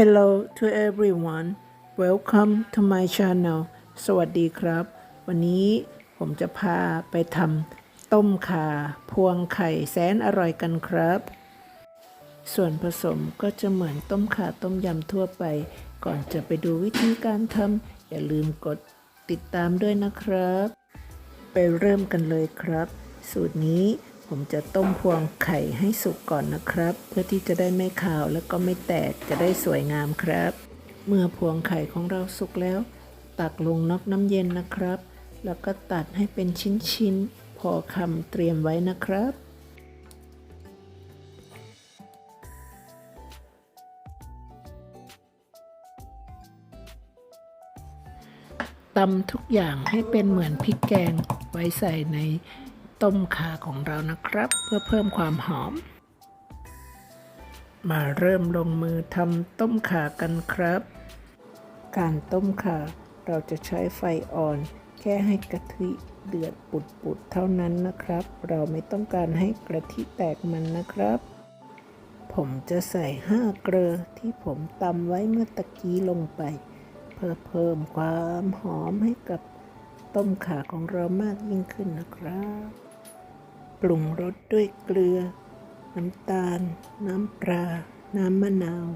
Hello to everyone welcome to my channel สวัสดีครับ วันนี้ผมจะพาไปทำต้มข่า พวงไข่แสนอร่อยกันครับ ส่วนผสมก็จะเหมือนต้มข่าต้มยำทั่วไป ก่อนจะไปดูวิธีการทำอย่าลืมกดติดตามด้วยนะครับ ไปเริ่มกันเลยครับ สูตรนี้ ผมจะต้มพวงไข่ให้สุกก่อนนะครับ เพื่อที่จะได้ไม่ขาวแล้วก็ไม่แตกจะได้สวยงามครับ เมื่อพวงไข่ของเราสุกแล้ว ตักลงนอกน้ำเย็นนะครับ แล้วก็ตัดให้เป็นชิ้นๆ พอคำเตรียมไว้นะครับตำทุกอย่างให้เป็นเหมือนพริกแกงไว้ใส่ใน ต้มขาของเรานะครับ เพื่อเพิ่มความหอม มาเริ่มลงมือทำต้มขากันครับ การต้มขาเราจะใช้ไฟอ่อน แค่ให้กะทิเดือดปุดๆเท่านั้นนะครับ เราไม่ต้องการให้กะทิแตกมันนะครับ ผมจะใส่ห้าเกลือที่ผมตำไว้เมื่อตะกี้ลงไป เพื่อเพิ่มความหอมให้กับต้มขาของเรามากยิ่งขึ้นนะครับ ปรุงรสด้วยเกลือ น้ำตาล น้ำปลา น้ำมะนาว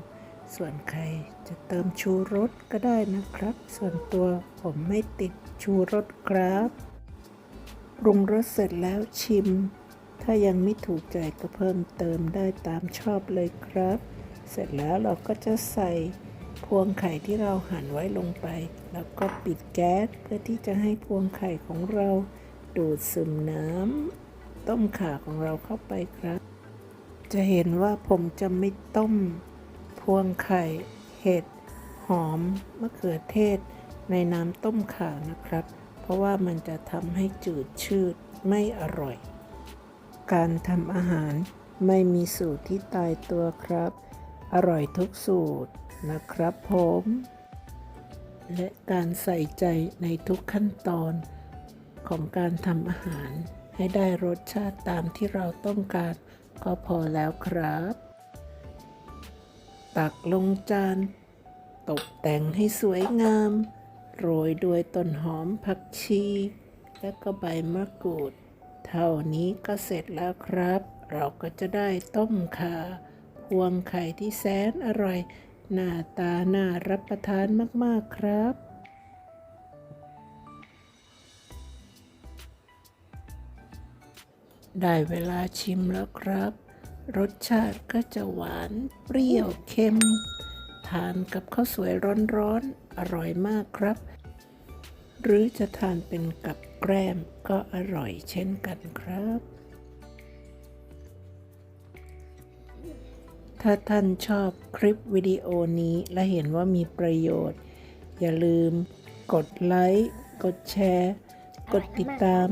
ส่วนใครจะเติมชูรสก็ได้นะครับ ส่วนตัวผมไม่ติดชูรสครับปรุงรสเสร็จแล้วชิม ถ้ายังไม่ถูกใจก็เพิ่มเติมได้ตามชอบเลยครับ เสร็จแล้วเราก็จะใส่พวงไข่ที่เราหั่นไว้ลงไป แล้วก็ปิดแก๊สเพื่อที่จะให้พวงไข่ของเราดูดซึมน้ำ ต้มขาของเราเข้าไปครับ จะเห็นว่าผมจะไม่ต้ม พวงไข่ เห็ด หอม มะเขือเทศ ในน้ำต้มข่านะครับ เพราะว่ามันจะทำให้จืดชืดไม่อร่อย การทำอาหารไม่มีสูตรที่ตายตัวครับ อร่อยทุกสูตรนะครับผม และการใส่ใจในทุกขั้นตอนของการทำอาหาร ให้ได้รสชาติตามที่เราต้องการ ก็พอแล้วครับ ตักลงจาน ตกแต่งให้สวยงาม โรยด้วยต้นหอมผักชี และก็ใบมะกรูด เท่านี้ก็เสร็จแล้วครับ เราก็จะได้ต้มข่าพวงไข่ที่แสนอร่อย หน้าตาน่ารับประทานมากๆครับ ได้เวลาชิมแล้วครับ รสชาติก็จะหวานเปรี้ยวเค็ม ทานกับข้าวสวยร้อนๆอร่อยมากครับ หรือจะทานเป็นกับแกล้มก็อร่อยเช่นกันครับ ถ้าท่านชอบคลิปวิดีโอนี้และเห็นว่ามีประโยชน์ อย่าลืมกดไลค์ กดแชร์ กดติดตาม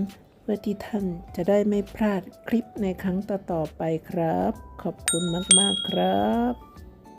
พื่อที่ท่านจะได้ไม่พลาดคลิปในครั้งต่อๆไปครับ ขอบคุณมากๆครับ